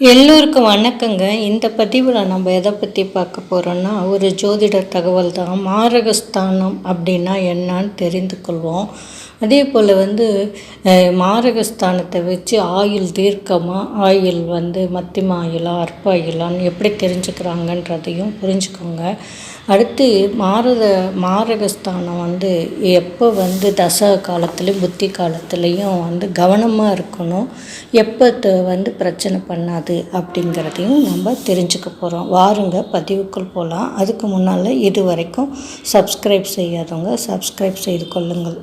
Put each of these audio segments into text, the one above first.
எல்லோருக்கும் வணக்கங்க. இந்த பதிவில் நம்ம எதை பற்றி பார்க்க போகிறோன்னா ஒரு ஜோதிடர் தகவல் தான் மாரகஸ்தானம் அப்படின்னா என்னன்னு தெரிந்து கொள்வோம். அதே போல் வந்து மாரகஸ்தானத்தை வச்சு ஆயுள் தீர்க்கமாக ஆயுள் வந்து மத்தியம ஆயுளா அற்ப ஆயிலான்னு எப்படி தெரிஞ்சுக்கிறாங்கன்றதையும் புரிஞ்சுக்கோங்க. அடுத்து மாரத மாரகஸ்தானம் வந்து எப்போ வந்து தசா காலத்துலேயும் புத்தி காலத்துலேயும் வந்து கவனமாக இருக்கணும். எப்போ வந்து பிரச்சனை பண்ணாது அப்படிங்கிறதையும் நம்ம தெரிஞ்சுக்க போகிறோம் வாருங்க பதிவுக்குள் போகலாம் அதுக்கு முன்னால் இது வரைக்கும் சப்ஸ்கிரைப் செய்யாதவங்க சப்ஸ்கிரைப் செய்து கொள்ளுங்கள்.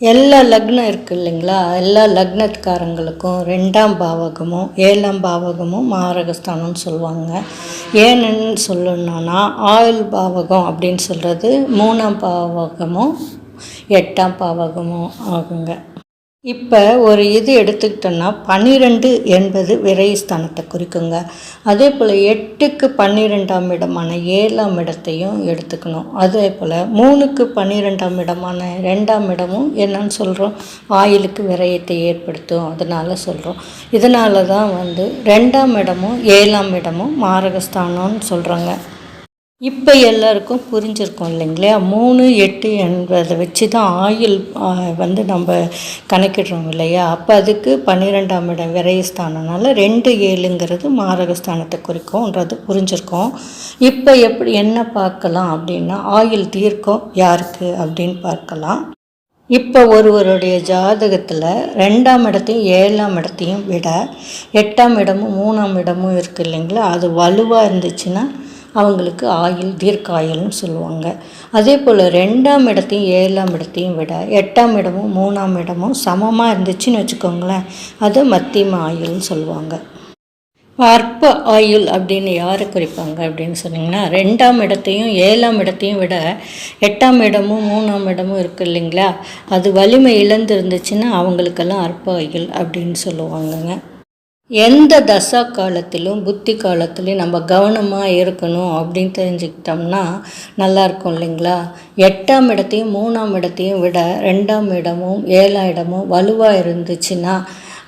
எல்லா லக்னம் இருக்குது இல்லைங்களா? எல்லா லக்னத்துக்காரங்களுக்கும் ரெண்டாம் பாவகமும் ஏழாம் பாவகமும் மாரகஸ்தானம்னு சொல்லுவாங்க. ஏன்னு சொல்லணும்னா ஆயுள் பாவகம் அப்படின்னு சொல்கிறது மூணாம் பாவகமும் எட்டாம் பாவகமும் ஆகுங்க. இப்போ ஒரு இது எடுத்துக்கிட்டோன்னா பன்னிரெண்டு என்பது விரயஸ்தானத்தை குறிக்குங்க. அதே போல் எட்டுக்கு பன்னிரெண்டாம் இடமான ஏழாம் இடத்தையும் எடுத்துக்கணும். அதே போல் மூணுக்கு பன்னிரெண்டாம் இடமான ரெண்டாம் இடமும் என்னன்னு சொல்கிறோம் ஆயிலுக்கு விரயத்தை ஏற்படுத்தும் அதனால சொல்கிறோம் இதனால தான் வந்து ரெண்டாம் இடமும் ஏழாம் இடமும் மாரகஸ்தானம்னு சொல்கிறாங்க இப்போ எல்லாருக்கும் புரிஞ்சிருக்கும் இல்லைங்களா? மூணு எட்டு என்பதை வச்சு தான் ஆயுள் வந்து நம்ம கணக்கிடுறோம் இல்லையா? அப்போ அதுக்கு பன்னிரெண்டாம் இடம் விரயஸ்தானம்னால ரெண்டு ஏழுங்கிறது மாரகஸ்தானத்தை குறிக்கும்ன்றது புரிஞ்சிருக்கோம். இப்போ எப்படி என்ன பார்க்கலாம் அப்படின்னா ஆயுள் தீர்க்கம் யாருக்கு அப்படின்னு பார்க்கலாம். இப்போ ஒருவருடைய ஜாதகத்தில் ரெண்டாம் இடத்தையும் ஏழாம் இடத்தையும் விட எட்டாம் இடமும் மூணாம் இடமும் இருக்குது இல்லைங்களா? அது வலுவாக இருந்துச்சுன்னா அவங்களுக்கு ஆயுள் தீர்க்காயுள்னு சொல்லுவாங்க. அதே போல் ரெண்டாம் இடத்தையும் ஏழாம் இடத்தையும் விட எட்டாம் இடமும் மூணாம் இடமும் சமமாக இருந்துச்சுன்னு வச்சுக்கோங்களேன். அது மத்தியம ஆயுள்னு சொல்லுவாங்க. அற்ப ஆயுள் அப்படின்னு யாரை குறிப்பாங்க அப்படின்னு சொன்னீங்கன்னா ரெண்டாம் இடத்தையும் ஏழாம் இடத்தையும் விட எட்டாம் இடமும் மூணாம் இடமும் இருக்கு இல்லைங்களா? அது வலிமை இழந்து இருந்துச்சுன்னா அவங்களுக்கெல்லாம் அற்ப ஆயுள் அப்படின்னு சொல்லுவாங்கங்க. எந்த தசா காலத்திலும் புத்தி காலத்திலையும் நம்ம கவனமாக இருக்கணும் அப்படின்னு தெரிஞ்சுக்கிட்டோம்னா நல்லா இருக்கும் இல்லைங்களா? எட்டாம் இடத்தையும் மூணாம் இடத்தையும் விட ரெண்டாம் இடமும் ஏழாம் இடமும் வலுவாக இருந்துச்சுன்னா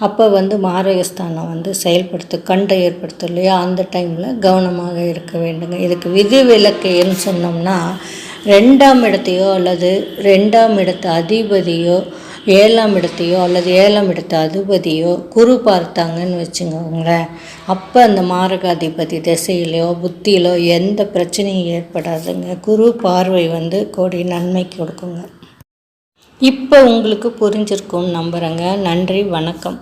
அப்போ வந்து மாரகஸ்தானம் வந்து செயல்படுத்து கண்டை ஏற்படுத்தும் இல்லையா? அந்த டைமில் கவனமாக இருக்க வேண்டுங்க. இதுக்கு விதி விலக்குன்னு சொன்னோம்னா ரெண்டாம் இடத்தையோ அல்லது ரெண்டாம் இடத்து அதிபதியோ ஏழாம் இடத்தையோ அல்லது ஏழாம் இடத்த அதிபதியோ குரு பார்த்தாங்கன்னு வச்சுக்கோங்களேன். அப்போ அந்த மாரகாதிபதி திசையிலையோ புத்தியிலோ எந்த பிரச்சனையும் ஏற்படாதுங்க. குரு பார்வை வந்து கோடி நன்மை கொடுக்குங்க. இப்போ உங்களுக்கு புரிஞ்சிருக்கும்னு நம்புகிறேங்க நன்றி வணக்கம்.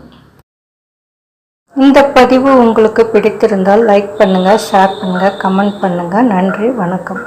இந்த பதிவு உங்களுக்கு பிடித்திருந்தால் லைக் பண்ணுங்கள் ஷேர் பண்ணுங்கள் கமெண்ட் பண்ணுங்கள் நன்றி வணக்கம்.